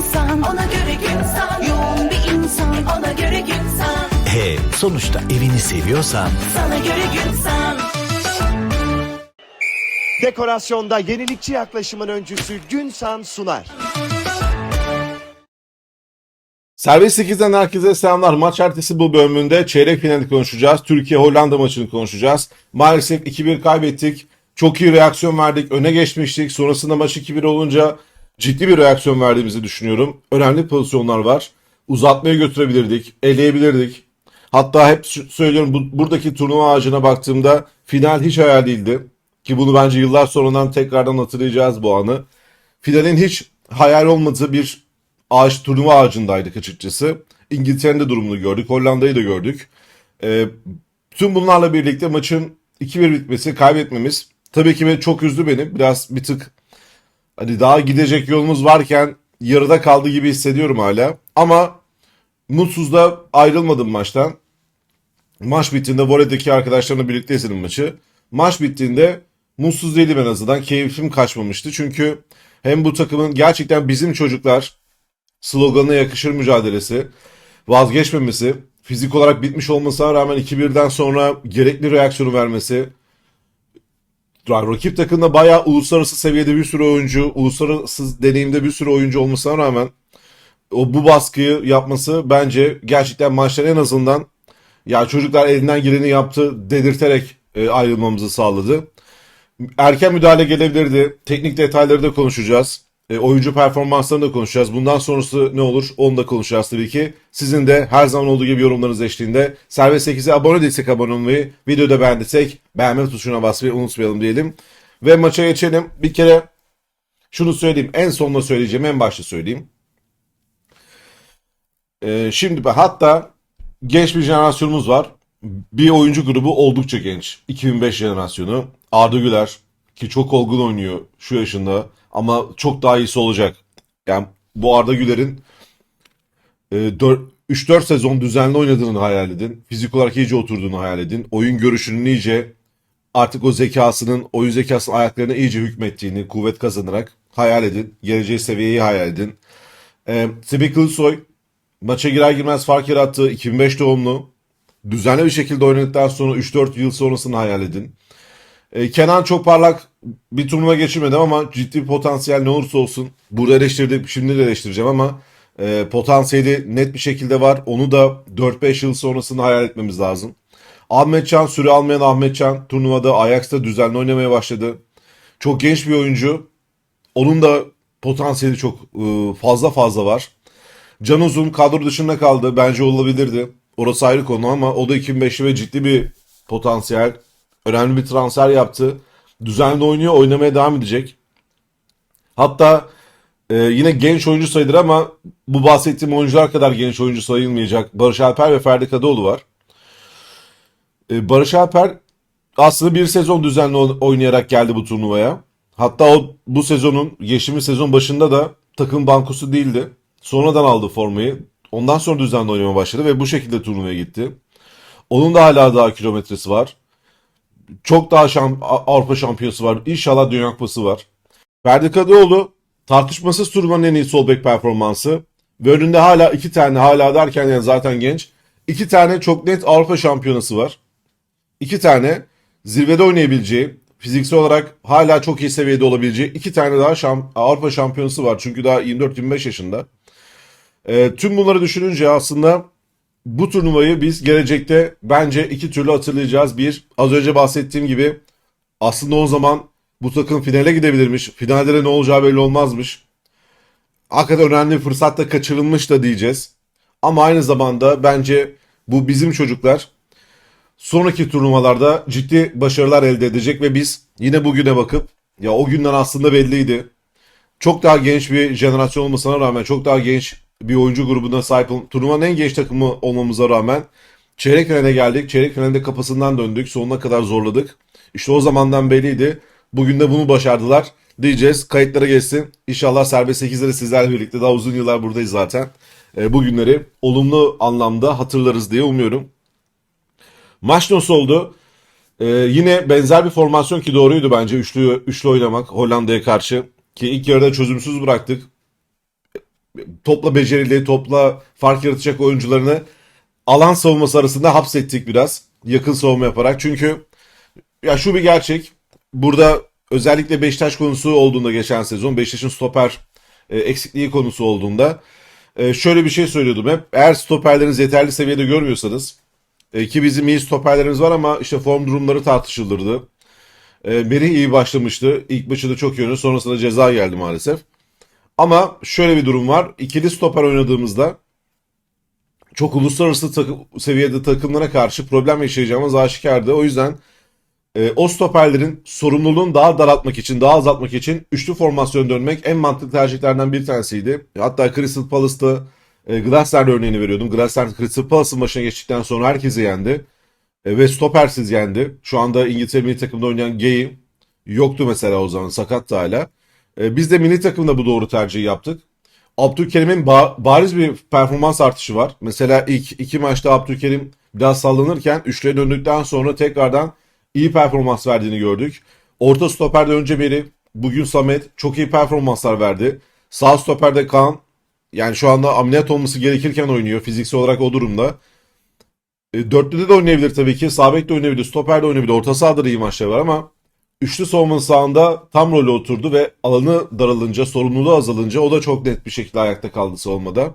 insan Ona göre gün san Yoğun bir insan Ona göre gün san E sonuçta evini seviyorsan Sana göre gün san Dekorasyonda yenilikçi yaklaşımın öncüsü Günsan sunar. Serbest 8'den herkese selamlar. Maç ertesi bu bölümünde çeyrek finali konuşacağız. Türkiye-Hollanda maçını konuşacağız. Maalesef 2-1 kaybettik. Çok iyi reaksiyon verdik. Öne geçmiştik. Sonrasında maç 2-1 olunca ciddi bir reaksiyon verdiğimizi düşünüyorum. Önemli pozisyonlar var. Uzatmaya götürebilirdik. Eleyebilirdik. Hatta hep söylüyorum bu, buradaki turnuva ağacına baktığımda final hiç hayal değildi. Ki bunu bence yıllar sonradan tekrardan hatırlayacağız bu anı. Finalin hiç hayal olmadığı bir ağaç turnuva ağacındaydık açıkçası. İngiltere'nin de durumunu gördük. Hollanda'yı da gördük. Ee, tüm bunlarla birlikte maçın 2-1 bitmesi, kaybetmemiz tabii ki beni çok üzdü beni. Biraz bir tık hani daha gidecek yolumuz varken yarıda kaldı gibi hissediyorum hala. Ama mutsuz da ayrılmadım maçtan. Maç bittiğinde voleydeki arkadaşlarımla birlikte izledim maçı. Maç bittiğinde mutsuz değilim en azından. Keyfim kaçmamıştı. Çünkü hem bu takımın gerçekten bizim çocuklar sloganına yakışır mücadelesi, vazgeçmemesi, fizik olarak bitmiş olmasına rağmen 2-1'den sonra gerekli reaksiyonu vermesi, rakip takımda bayağı uluslararası seviyede bir sürü oyuncu, uluslararası deneyimde bir sürü oyuncu olmasına rağmen o bu baskıyı yapması bence gerçekten maçtan en azından ya çocuklar elinden geleni yaptı dedirterek e, ayrılmamızı sağladı. Erken müdahale gelebilirdi. Teknik detayları da konuşacağız. E, oyuncu performanslarını da konuşacağız. Bundan sonrası ne olur onu da konuşacağız tabii ki. Sizin de her zaman olduğu gibi yorumlarınız eşliğinde Serbest 8'e abone değilsek abone olmayı, videoda beğendiysek beğenme tuşuna basmayı unutmayalım diyelim. Ve maça geçelim. Bir kere şunu söyleyeyim. En sonunda söyleyeceğim. En başta söyleyeyim. E, şimdi hatta genç bir jenerasyonumuz var. Bir oyuncu grubu oldukça genç. 2005 jenerasyonu. Arda Güler ki çok olgun oynuyor şu yaşında ama çok daha iyisi olacak. Yani bu Arda Güler'in e, 3-4 sezon düzenli oynadığını hayal edin. Fizik olarak iyice oturduğunu hayal edin. Oyun görüşünün iyice artık o zekasının, oyun zekasının ayaklarına iyice hükmettiğini, kuvvet kazanarak hayal edin. Geleceği seviyeyi hayal edin. E, Semih Kılıçsoy maça girer girmez fark yarattı. 2005 doğumlu. Düzenli bir şekilde oynadıktan sonra 3-4 yıl sonrasını hayal edin. E, Kenan çok parlak bir turnuva geçirmedi ama ciddi bir potansiyel ne olursa olsun. Burada eleştirdik, şimdi de eleştireceğim ama e, potansiyeli net bir şekilde var. Onu da 4-5 yıl sonrasını hayal etmemiz lazım. Ahmetcan, süre almayan Ahmetcan turnuvada Ajax'ta düzenli oynamaya başladı. Çok genç bir oyuncu. Onun da potansiyeli çok e, fazla fazla var. Can Uzun kadro dışında kaldı. Bence olabilirdi. Orası ayrı konu ama o da 2005'li ve ciddi bir potansiyel. Önemli bir transfer yaptı. Düzenli oynuyor, oynamaya devam edecek. Hatta e, yine genç oyuncu sayılır ama bu bahsettiğim oyuncular kadar genç oyuncu sayılmayacak. Barış Alper ve Ferdi Kadıoğlu var. E, Barış Alper aslında bir sezon düzenli oyn- oynayarak geldi bu turnuvaya. Hatta o bu sezonun geçtiğimiz sezon başında da takım bankosu değildi. Sonradan aldı formayı. Ondan sonra düzenli oynamaya başladı ve bu şekilde turnuvaya gitti. Onun da hala daha kilometresi var. Çok daha şamp Avrupa şampiyonası var. İnşallah Dünya Kupası var. Ferdi Kadıoğlu tartışmasız turnuvanın en iyi sol bek performansı. Ve önünde hala iki tane hala derken yani zaten genç. iki tane çok net Avrupa şampiyonası var. İki tane zirvede oynayabileceği, fiziksel olarak hala çok iyi seviyede olabileceği iki tane daha şam- Avrupa şampiyonası var. Çünkü daha 24-25 yaşında. Ee, tüm bunları düşününce aslında bu turnuvayı biz gelecekte bence iki türlü hatırlayacağız. Bir, az önce bahsettiğim gibi aslında o zaman bu takım finale gidebilirmiş. Finalde de ne olacağı belli olmazmış. Hakikaten önemli bir fırsat da kaçırılmış da diyeceğiz. Ama aynı zamanda bence bu bizim çocuklar sonraki turnuvalarda ciddi başarılar elde edecek ve biz yine bugüne bakıp ya o günden aslında belliydi. Çok daha genç bir jenerasyon olmasına rağmen çok daha genç bir oyuncu grubuna sahip ol- turnuvanın en genç takımı olmamıza rağmen çeyrek finale geldik. Çeyrek finalde kapısından döndük. Sonuna kadar zorladık. İşte o zamandan belliydi. Bugün de bunu başardılar diyeceğiz. Kayıtlara geçsin. İnşallah Serbest 8'leri sizlerle birlikte daha uzun yıllar buradayız zaten. E, bu günleri olumlu anlamda hatırlarız diye umuyorum. Maç nasıl oldu? Ee, yine benzer bir formasyon ki doğruydu bence üçlü üçlü oynamak Hollanda'ya karşı ki ilk yarıda çözümsüz bıraktık. Topla becerili, topla fark yaratacak oyuncularını alan savunması arasında hapsettik biraz. Yakın savunma yaparak. Çünkü ya şu bir gerçek. Burada özellikle Beşiktaş konusu olduğunda geçen sezon Beşiktaş'ın stoper e, eksikliği konusu olduğunda e, şöyle bir şey söylüyordum hep. Eğer stoperlerinizi yeterli seviyede görmüyorsanız e, ki bizim iyi stoperlerimiz var ama işte form durumları tartışılırdı. E, Merih iyi başlamıştı. İlk maçı da çok iyi oynadı. Sonrasında ceza geldi maalesef. Ama şöyle bir durum var. İkili stoper oynadığımızda çok uluslararası takım, seviyede takımlara karşı problem yaşayacağımız aşikardı. O yüzden e, o stoperlerin sorumluluğunu daha daraltmak için, daha azaltmak için üçlü formasyon dönmek en mantıklı tercihlerden bir tanesiydi. Hatta Crystal Palace'ta e, Glasner örneğini veriyordum. Glasner Crystal Palace'ın başına geçtikten sonra herkesi yendi. E, ve stopersiz yendi. Şu anda İngiltere milli takımda oynayan Gay'i yoktu mesela o zaman sakat hala. E, biz de milli takımda bu doğru tercihi yaptık. Abdülkerim'in ba- bariz bir performans artışı var. Mesela ilk iki maçta Abdülkerim biraz sallanırken üçlüye döndükten sonra tekrardan iyi performans verdiğini gördük. Orta stoperde önce beri bugün Samet çok iyi performanslar verdi. Sağ stoperde Kaan yani şu anda ameliyat olması gerekirken oynuyor. Fiziksel olarak o durumda. E, dörtlüde de oynayabilir tabii ki. Sağ bek de oynayabilir. Stoper de oynayabilir. Orta sahada da iyi maçlar var ama üçlü savunmanın sağında tam rolü oturdu ve alanı daralınca, sorumluluğu azalınca o da çok net bir şekilde ayakta kaldı savunmada.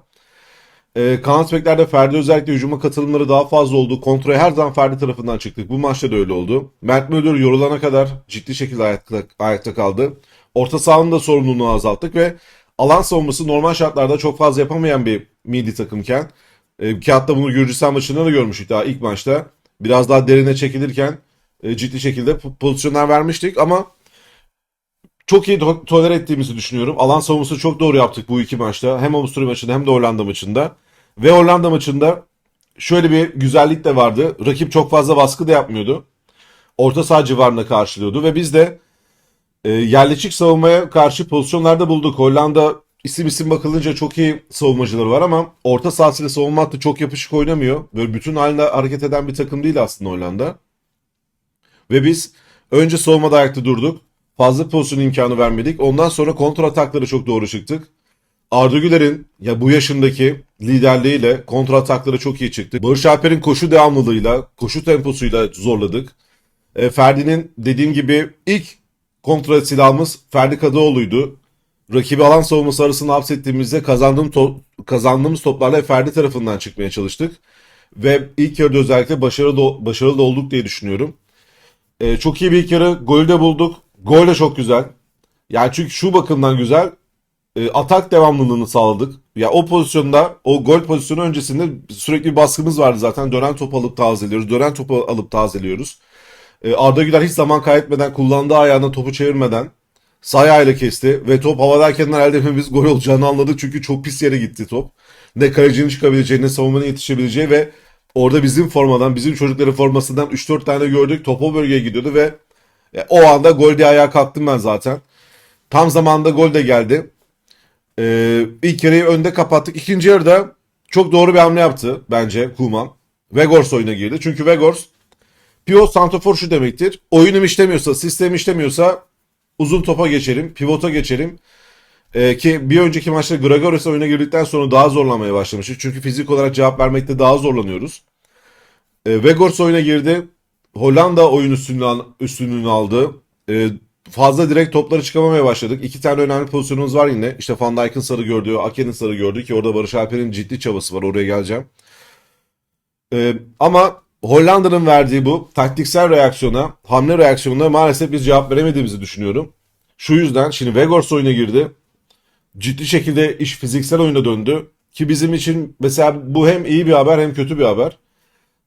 E, kanat beklerde Ferdi özellikle hücuma katılımları daha fazla oldu. Kontrol her zaman Ferdi tarafından çıktık. Bu maçta da öyle oldu. Mert Müldür yorulana kadar ciddi şekilde ayakta, ayakta kaldı. Orta sahanın da sorumluluğunu azalttık ve alan savunması normal şartlarda çok fazla yapamayan bir milli takımken e, ki hatta bunu Gürcistan maçında da görmüştük daha ilk maçta. Biraz daha derine çekilirken e, ciddi şekilde po- pozisyonlar vermiştik ama çok iyi to- tolere ettiğimizi düşünüyorum. Alan savunması çok doğru yaptık bu iki maçta. Hem Avusturya maçında hem de Hollanda maçında. Ve Hollanda maçında şöyle bir güzellik de vardı. Rakip çok fazla baskı da yapmıyordu. Orta saha civarında karşılıyordu ve biz de e, yerleşik savunmaya karşı pozisyonlarda bulduk. Hollanda isim isim bakılınca çok iyi savunmacıları var ama orta sahasıyla savunma hattı çok yapışık oynamıyor. Böyle bütün halinde hareket eden bir takım değil aslında Hollanda. Ve biz önce savunmada ayakta durduk. Fazla pozisyon imkanı vermedik. Ondan sonra kontra atakları çok doğru çıktık. Arda Güler'in ya bu yaşındaki liderliğiyle kontra atakları çok iyi çıktı. Barış Alper'in koşu devamlılığıyla, koşu temposuyla zorladık. E, Ferdi'nin dediğim gibi ilk kontra silahımız Ferdi Kadıoğlu'ydu. Rakibi alan savunması arasında hapsettiğimizde kazandığım to- kazandığımız toplarla Ferdi tarafından çıkmaya çalıştık. Ve ilk yarıda özellikle başarılı, başarılı olduk diye düşünüyorum. E, çok iyi bir ilk yarı. Golü de bulduk. Gol de çok güzel. Yani çünkü şu bakımdan güzel. e, atak devamlılığını sağladık. Ya o pozisyonda, o gol pozisyonu öncesinde sürekli bir baskımız vardı zaten. Dönen top alıp tazeliyoruz. Dönen topu alıp tazeliyoruz. E, Arda Güler hiç zaman kaybetmeden, kullandığı ayağına topu çevirmeden sağ kesti ve top havadayken elde etmemiz gol olacağını anladık. Çünkü çok pis yere gitti top. Ne kalecinin çıkabileceği, ne savunmanın yetişebileceği ve orada bizim formadan, bizim çocukların formasından 3-4 tane gördük. Top o bölgeye gidiyordu ve e, o anda gol diye ayağa kalktım ben zaten. Tam zamanında gol de geldi. Ee, ilk yarıyı önde kapattık. İkinci yarıda çok doğru bir hamle yaptı bence Kuman. Vegors oyuna girdi. Çünkü Vegors pivot santrafor şu demektir. Oyunum işlemiyorsa, sistem işlemiyorsa uzun topa geçerim, pivota geçerim. Ee, ki bir önceki maçta Gregoris oyuna girdikten sonra daha zorlamaya başlamıştı. Çünkü fizik olarak cevap vermekte daha zorlanıyoruz. Ee, Vegors oyuna girdi. Hollanda oyun üstünlüğünü, üstünlüğünü aldı. Ee, fazla direkt topları çıkamamaya başladık. İki tane önemli pozisyonumuz var yine. İşte Van Dijk'ın sarı gördüğü, Ake'nin sarı gördüğü ki orada Barış Alper'in ciddi çabası var. Oraya geleceğim. Ee, ama Hollanda'nın verdiği bu taktiksel reaksiyona, hamle reaksiyonuna maalesef biz cevap veremediğimizi düşünüyorum. Şu yüzden şimdi Vegors oyuna girdi. Ciddi şekilde iş fiziksel oyuna döndü. Ki bizim için mesela bu hem iyi bir haber hem kötü bir haber.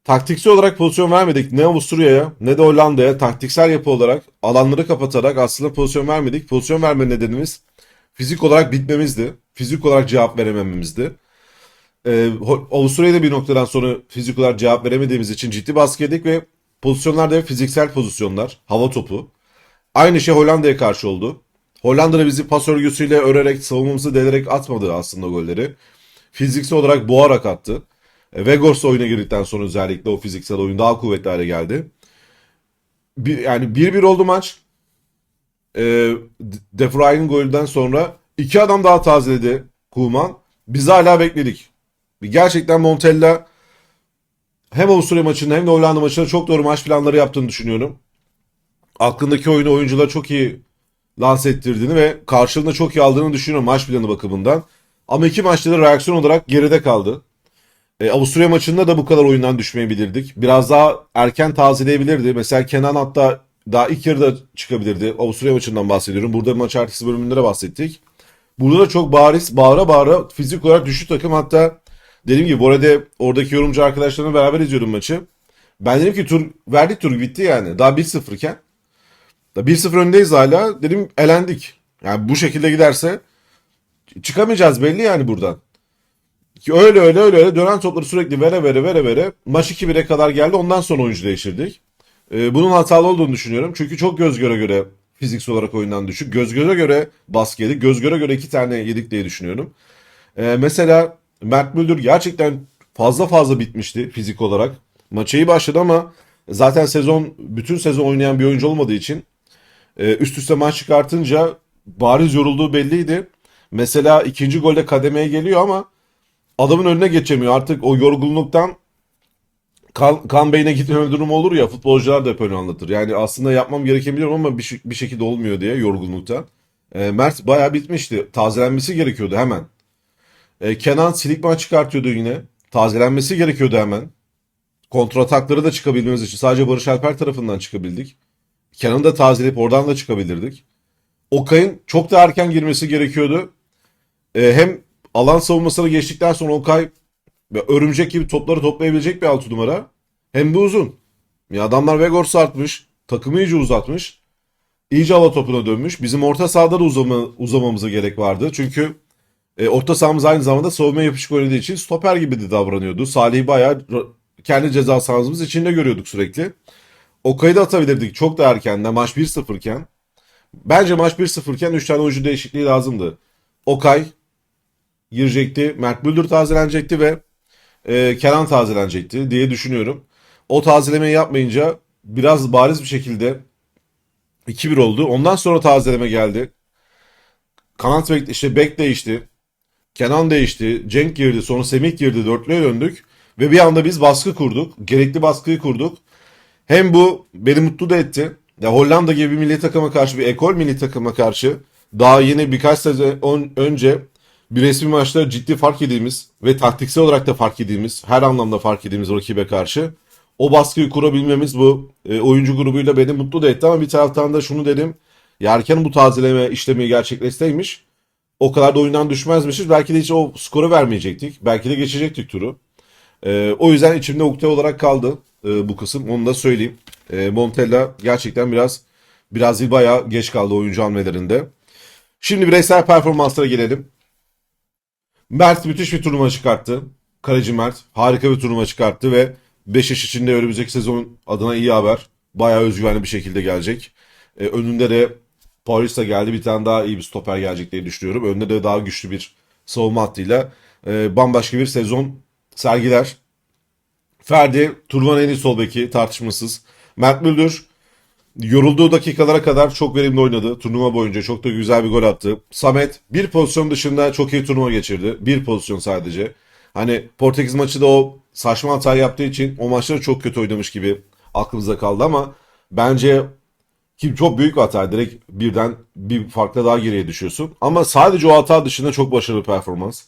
Taktiksel olarak pozisyon vermedik ne Avusturya'ya ne de Hollanda'ya taktiksel yapı olarak alanları kapatarak aslında pozisyon vermedik. Pozisyon verme nedenimiz fizik olarak bitmemizdi. Fizik olarak cevap veremememizdi. Ee, Avusturya'da bir noktadan sonra fizik olarak cevap veremediğimiz için ciddi baskı yedik ve pozisyonlar da fiziksel pozisyonlar. Hava topu. Aynı şey Hollanda'ya karşı oldu. Hollanda da bizi pas örgüsüyle örerek savunmamızı delerek atmadı aslında golleri. Fiziksel olarak boğarak attı. E, Vegors oyuna girdikten sonra özellikle o fiziksel oyun daha kuvvetli hale geldi. Bir, yani 1-1 oldu maç. E, De Vrij'in golünden sonra iki adam daha tazeledi Kuman. Biz hala bekledik. Gerçekten Montella hem Avusturya maçında hem de Hollanda maçında çok doğru maç planları yaptığını düşünüyorum. Aklındaki oyunu oyuncular çok iyi lanse ettirdiğini ve karşılığında çok iyi aldığını düşünüyorum maç planı bakımından. Ama iki maçta da reaksiyon olarak geride kaldı. E, Avusturya maçında da bu kadar oyundan düşmeyebilirdik. Biraz daha erken tazeleyebilirdi. Mesela Kenan hatta daha ilk yarıda çıkabilirdi. Avusturya maçından bahsediyorum. Burada maç ertesi bölümünde de bahsettik. Burada da çok bariz bağıra bağıra fizik olarak düştü takım. Hatta dediğim gibi bu arada oradaki yorumcu arkadaşlarımla beraber izliyordum maçı. Ben dedim ki tur verdik tur bitti yani. Daha 1-0 iken. Da 1-0 öndeyiz hala. Dedim elendik. Yani bu şekilde giderse çıkamayacağız belli yani buradan. Ki öyle öyle öyle öyle dönen topları sürekli vere vere vere vere maç 2-1'e kadar geldi. Ondan sonra oyuncu değiştirdik. Ee, bunun hatalı olduğunu düşünüyorum. Çünkü çok göz göre göre fiziksel olarak oyundan düşük. Göz göre göre baskı yedik. Göz göre göre iki tane yedik diye düşünüyorum. Ee, mesela Mert Müldür gerçekten fazla fazla bitmişti fizik olarak. Maça iyi başladı ama zaten sezon bütün sezon oynayan bir oyuncu olmadığı için e, üst üste maç çıkartınca bariz yorulduğu belliydi. Mesela ikinci golde kademeye geliyor ama adamın önüne geçemiyor. Artık o yorgunluktan kan, kan beyne gitmeme durumu olur ya futbolcular da hep öyle anlatır. Yani aslında yapmam gereken biliyorum ama bir, bir şekilde olmuyor diye yorgunluktan. E, Mert bayağı bitmişti. Tazelenmesi gerekiyordu hemen. E, Kenan Silikman çıkartıyordu yine. Tazelenmesi gerekiyordu hemen. Kontratakları da çıkabilmemiz için sadece Barış Alper tarafından çıkabildik. Kenan'ı da tazeleyip oradan da çıkabilirdik. Okay'ın çok da erken girmesi gerekiyordu. E, hem alan savunmasına geçtikten sonra Okay örümcek gibi topları toplayabilecek bir altı numara. Hem de uzun. Ya adamlar Vegors'u artmış. Takımı iyice uzatmış. İyice hava topuna dönmüş. Bizim orta sahada da uzama, uzamamıza gerek vardı. Çünkü e, orta sahamız aynı zamanda savunma yapışık oynadığı için stoper gibi de davranıyordu. Salih'i bayağı kendi ceza sahamız içinde görüyorduk sürekli. Okay'ı da atabilirdik çok da erkenden maç 1-0 iken. Bence maç 1-0 iken 3 tane oyuncu değişikliği lazımdı. Okay girecekti, Mert Müldür tazelenecekti ve e, Kenan tazelenecekti diye düşünüyorum. O tazelemeyi yapmayınca biraz bariz bir şekilde 2-1 oldu. Ondan sonra tazeleme geldi. Kanat bek, işte bek değişti. Kenan değişti. Cenk girdi. Sonra Semih girdi. Dörtlüye döndük. Ve bir anda biz baskı kurduk. Gerekli baskıyı kurduk. Hem bu beni mutlu da etti. Ya Hollanda gibi bir milli takıma karşı, bir ekol milli takıma karşı daha yeni birkaç sezon on- önce bir resmi maçta ciddi fark yediğimiz ve taktiksel olarak da fark yediğimiz, her anlamda fark yediğimiz rakibe karşı o baskıyı kurabilmemiz bu e, oyuncu grubuyla beni mutlu da etti ama bir taraftan da şunu dedim. Ya erken bu tazeleme işlemi gerçekleşseymiş o kadar da oyundan düşmezmişiz. Belki de hiç o skoru vermeyecektik. Belki de geçecektik turu. Ee, o yüzden içimde ukde olarak kaldı e, bu kısım. Onu da söyleyeyim. E, Montella gerçekten biraz biraz değil bayağı geç kaldı oyuncu hamlelerinde. Şimdi bireysel performanslara gelelim. Mert müthiş bir turnuva çıkarttı. Kaleci Mert harika bir turnuva çıkarttı ve Beşiktaş için de önümüzdeki sezon adına iyi haber. Bayağı özgüvenli bir şekilde gelecek. E, önünde de Paris de geldi. Bir tane daha iyi bir stoper gelecek diye düşünüyorum. Önünde de daha güçlü bir savunma hattıyla e, bambaşka bir sezon sergiler. Ferdi turnuvanın en iyi sol beki tartışmasız. Mert Müldür yorulduğu dakikalara kadar çok verimli oynadı. Turnuva boyunca çok da güzel bir gol attı. Samet bir pozisyon dışında çok iyi turnuva geçirdi. Bir pozisyon sadece. Hani Portekiz maçı da o saçma hata yaptığı için o maçları çok kötü oynamış gibi aklımıza kaldı ama bence ki çok büyük bir hata. Direkt birden bir farkla daha geriye düşüyorsun. Ama sadece o hata dışında çok başarılı performans.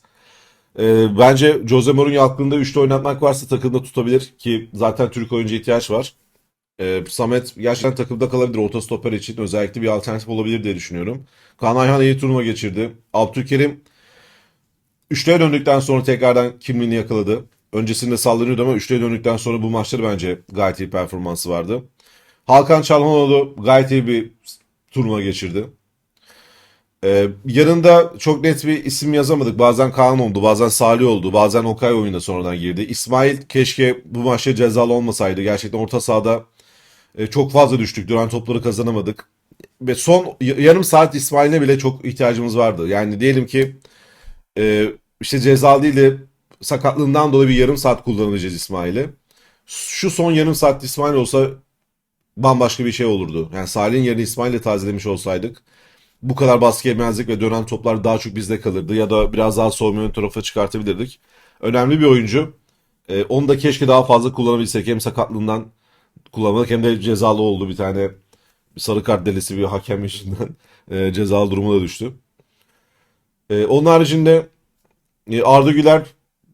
Ee, bence Jose Mourinho aklında üçlü oynatmak varsa takımda tutabilir ki zaten Türk oyuncu ihtiyaç var. Ee, Samet gerçekten takımda kalabilir orta stoper için özellikle bir alternatif olabilir diye düşünüyorum. Kaan Ayhan iyi turnuva geçirdi. Abdülkerim üçlüye döndükten sonra tekrardan kimliğini yakaladı. Öncesinde sallanıyordu ama üçlüye döndükten sonra bu maçları bence gayet iyi performansı vardı. Hakan Çalhanoğlu gayet iyi bir turnuva geçirdi. Ee, yanında çok net bir isim yazamadık. Bazen Kaan oldu, bazen Salih oldu, bazen Okay oyunda sonradan girdi. İsmail keşke bu maçta cezalı olmasaydı. Gerçekten orta sahada e, çok fazla düştük. Duran topları kazanamadık. Ve son yarım saat İsmail'e bile çok ihtiyacımız vardı. Yani diyelim ki e, işte cezalı değil de sakatlığından dolayı bir yarım saat kullanacağız İsmail'i. Şu son yarım saat İsmail olsa bambaşka bir şey olurdu. Yani Salih'in yerini İsmail'le tazelemiş olsaydık bu kadar baskı yemezdik ve dönen toplar daha çok bizde kalırdı ya da biraz daha savunma ön tarafa çıkartabilirdik. Önemli bir oyuncu. Ee, onu da keşke daha fazla kullanabilsek. Hem sakatlığından kullanmadık hem de cezalı oldu bir tane sarı kart delisi bir hakem yüzünden e, cezalı duruma da düştü. E, onun haricinde e, Arda Güler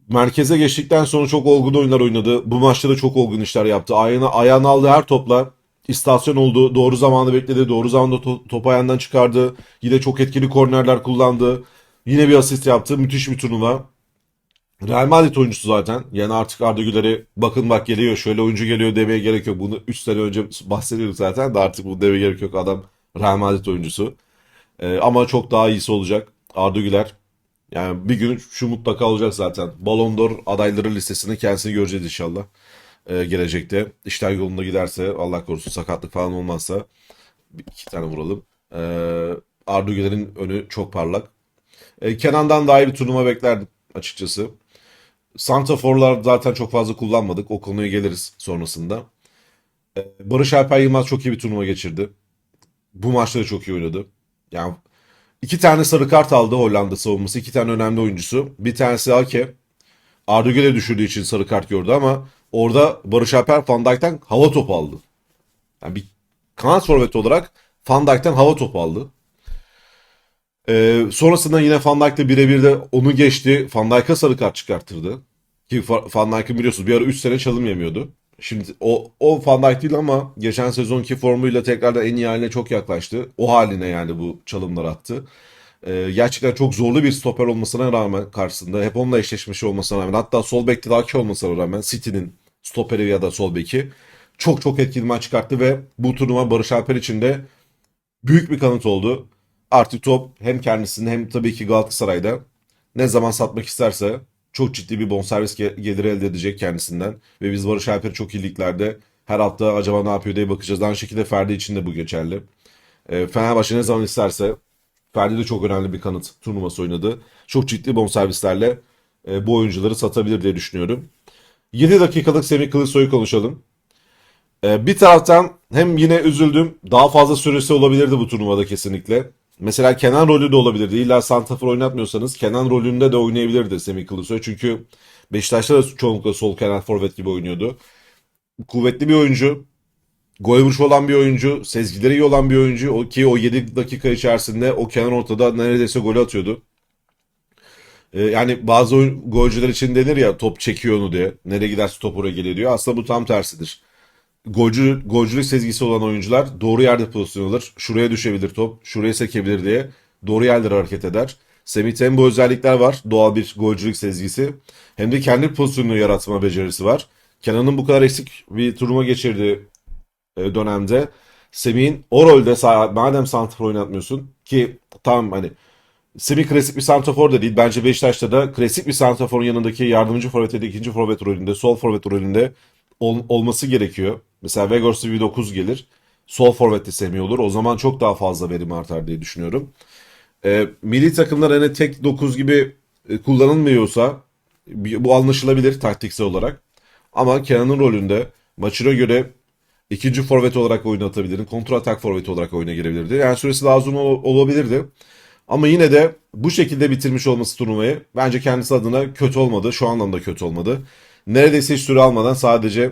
merkeze geçtikten sonra çok olgun oyunlar oynadı. Bu maçta da çok olgun işler yaptı. Ayağına, ayağına aldığı her topla istasyon oldu. Doğru zamanı bekledi. Doğru zamanda to- top ayağından çıkardı. Yine çok etkili kornerler kullandı. Yine bir asist yaptı. Müthiş bir turnuva. Real Madrid oyuncusu zaten. Yani artık Arda Güler'i bakın bak geliyor şöyle oyuncu geliyor demeye gerek yok. Bunu 3 sene önce bahsediyorduk zaten de artık bu demeye gerek yok. Adam Real Madrid oyuncusu. Ee, ama çok daha iyisi olacak. Arda Güler. Yani bir gün şu mutlaka olacak zaten. Ballon d'Or adayları listesinde kendisini göreceğiz inşallah. Ee, gelecekte. İşler yolunda giderse Allah korusun sakatlık falan olmazsa bir iki tane vuralım. Ee, Arda Güler'in önü çok parlak. Ee, Kenan'dan daha iyi bir turnuva beklerdim açıkçası. Santraforlar zaten çok fazla kullanmadık. O konuya geliriz sonrasında. Ee, Barış Alper Yılmaz çok iyi bir turnuva geçirdi. Bu maçta da çok iyi oynadı. Yani iki tane sarı kart aldı Hollanda savunması. iki tane önemli oyuncusu. Bir tanesi Ake. Arda Güler düşürdüğü için sarı kart gördü ama orada Barış Alper Van Dijk'ten hava topu aldı. Yani bir kanat forveti olarak Van Dijk'ten hava topu aldı. Ee, sonrasında yine Van Dijk'le birebir de onu geçti. Van Dijk'a sarı kart çıkarttırdı. Ki Van Dijk'ın biliyorsunuz bir ara 3 sene çalım yemiyordu. Şimdi o, o Van Dijk değil ama geçen sezonki formuyla tekrardan en iyi haline çok yaklaştı. O haline yani bu çalımlar attı. Ee, gerçekten çok zorlu bir stoper olmasına rağmen karşısında hep onunla eşleşmiş olmasına rağmen hatta sol bekte daha olmasına rağmen City'nin stoperi ya da sol beki çok çok etkili maç çıkarttı ve bu turnuva Barış Alper için de büyük bir kanıt oldu. Artık top hem kendisinde hem tabii ki Galatasaray'da ne zaman satmak isterse çok ciddi bir bonservis ge- geliri elde edecek kendisinden. Ve biz Barış Alper'i çok iyi liglerde her hafta acaba ne yapıyor diye bakacağız. Aynı şekilde Ferdi için de bu geçerli. E, Fenerbahçe ne zaman isterse Ferdi de çok önemli bir kanıt turnuvası oynadı. Çok ciddi bonservislerle e, bu oyuncuları satabilir diye düşünüyorum. 7 dakikalık Semih Kılıçsoy'u konuşalım. Ee, bir taraftan hem yine üzüldüm. Daha fazla süresi olabilirdi bu turnuvada kesinlikle. Mesela Kenan rolü de olabilirdi. İlla Santrafor oynatmıyorsanız Kenan rolünde de oynayabilirdi Semih Kılıçsoy. Çünkü Beşiktaş'ta da çoğunlukla sol kenar forvet gibi oynuyordu. Kuvvetli bir oyuncu. Gol vuruşu olan bir oyuncu. Sezgileri iyi olan bir oyuncu. O, ki o 7 dakika içerisinde o kenar ortada neredeyse gol atıyordu. Ee, yani bazı oyun, golcüler için denir ya top çekiyor onu diye. Nereye giderse top oraya geliyor diyor. Aslında bu tam tersidir golcü, golcülük sezgisi olan oyuncular doğru yerde pozisyon alır. Şuraya düşebilir top, şuraya sekebilir diye doğru yerlere hareket eder. Semih'te bu özellikler var. Doğal bir golcülük sezgisi. Hem de kendi pozisyonunu yaratma becerisi var. Kenan'ın bu kadar eksik bir turnuva geçirdiği e, dönemde Semih'in o rolde madem santrafor oynatmıyorsun ki tam hani Semih klasik bir santrafor da değil. Bence Beşiktaş'ta da klasik bir santraforun yanındaki yardımcı forvet ya da ikinci forvet rolünde, sol forvet rolünde ol- olması gerekiyor. Mesela Vegors'ta bir 9 gelir. Sol forvette Semih olur. O zaman çok daha fazla verim artar diye düşünüyorum. E, milli takımlar hani tek 9 gibi e, kullanılmıyorsa bu anlaşılabilir taktiksel olarak. Ama Kenan'ın rolünde maçına göre ikinci forvet olarak oynatabilirdin. Kontra atak forveti olarak oyuna girebilirdi. Yani süresi daha uzun ol- olabilirdi. Ama yine de bu şekilde bitirmiş olması turnuvayı bence kendisi adına kötü olmadı. Şu anlamda kötü olmadı. Neredeyse hiç süre almadan sadece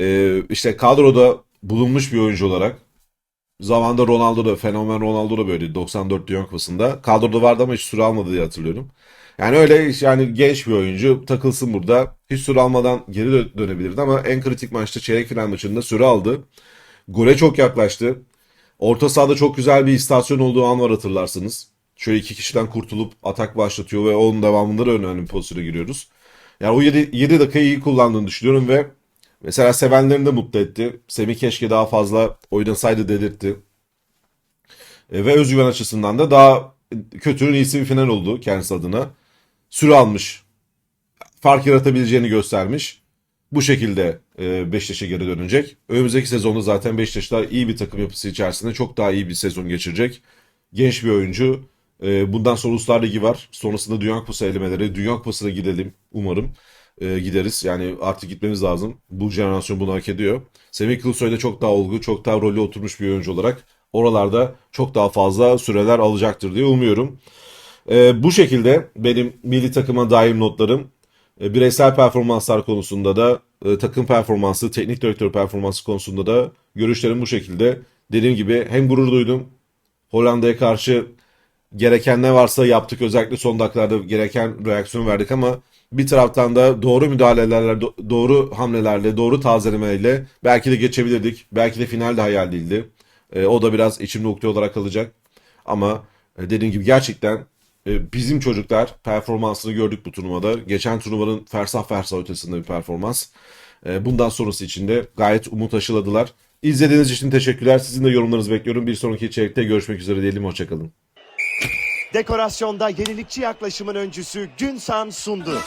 e, işte kadroda bulunmuş bir oyuncu olarak Zamanında Ronaldo da fenomen Ronaldo da böyle 94 Dünya Kupası'nda. Kadroda vardı ama hiç süre almadı diye hatırlıyorum. Yani öyle yani genç bir oyuncu takılsın burada. Hiç süre almadan geri dö- dönebilirdi ama en kritik maçta çeyrek final maçında süre aldı. Gole çok yaklaştı. Orta sahada çok güzel bir istasyon olduğu an var hatırlarsınız. Şöyle iki kişiden kurtulup atak başlatıyor ve onun devamında da önemli bir pozisyona giriyoruz. Yani o 7, 7 dakikayı iyi kullandığını düşünüyorum ve mesela sevenlerini de mutlu etti. Semih keşke daha fazla oynasaydı dedirtti. E, ve özgüven açısından da daha kötünün iyisi bir final oldu kendisi adına. Süre almış. Fark yaratabileceğini göstermiş. Bu şekilde e, Beşiktaş'a geri dönecek. Önümüzdeki sezonda zaten Beşiktaşlar iyi bir takım yapısı içerisinde çok daha iyi bir sezon geçirecek. Genç bir oyuncu. E, bundan sonra Uluslar Ligi var. Sonrasında Dünya Kupası elemeleri. Dünya Kupası'na gidelim umarım. E, gideriz. Yani artık gitmemiz lazım. Bu jenerasyon bunu hak ediyor. Semih Kılıçsoy da çok daha olgu, çok daha rolü oturmuş bir oyuncu olarak oralarda çok daha fazla süreler alacaktır diye umuyorum. Ee, bu şekilde benim milli takıma dair notlarım e, bireysel performanslar konusunda da e, takım performansı, teknik direktör performansı konusunda da görüşlerim bu şekilde. Dediğim gibi hem gurur duydum Hollanda'ya karşı gereken ne varsa yaptık. Özellikle son dakikalarda gereken reaksiyon verdik ama bir taraftan da doğru müdahalelerle, do- doğru hamlelerle, doğru tazelemeyle belki de geçebilirdik. Belki de final de hayal değildi. E, o da biraz içimde ukde olarak kalacak. Ama e, dediğim gibi gerçekten bizim çocuklar performansını gördük bu turnuvada. Geçen turnuvanın fersah fersah ötesinde bir performans. E, bundan sonrası için de gayet umut aşıladılar. İzlediğiniz için teşekkürler. Sizin de yorumlarınızı bekliyorum. Bir sonraki içerikte görüşmek üzere diyelim. Hoşçakalın. Dekorasyonda yenilikçi yaklaşımın öncüsü Günsan sundu.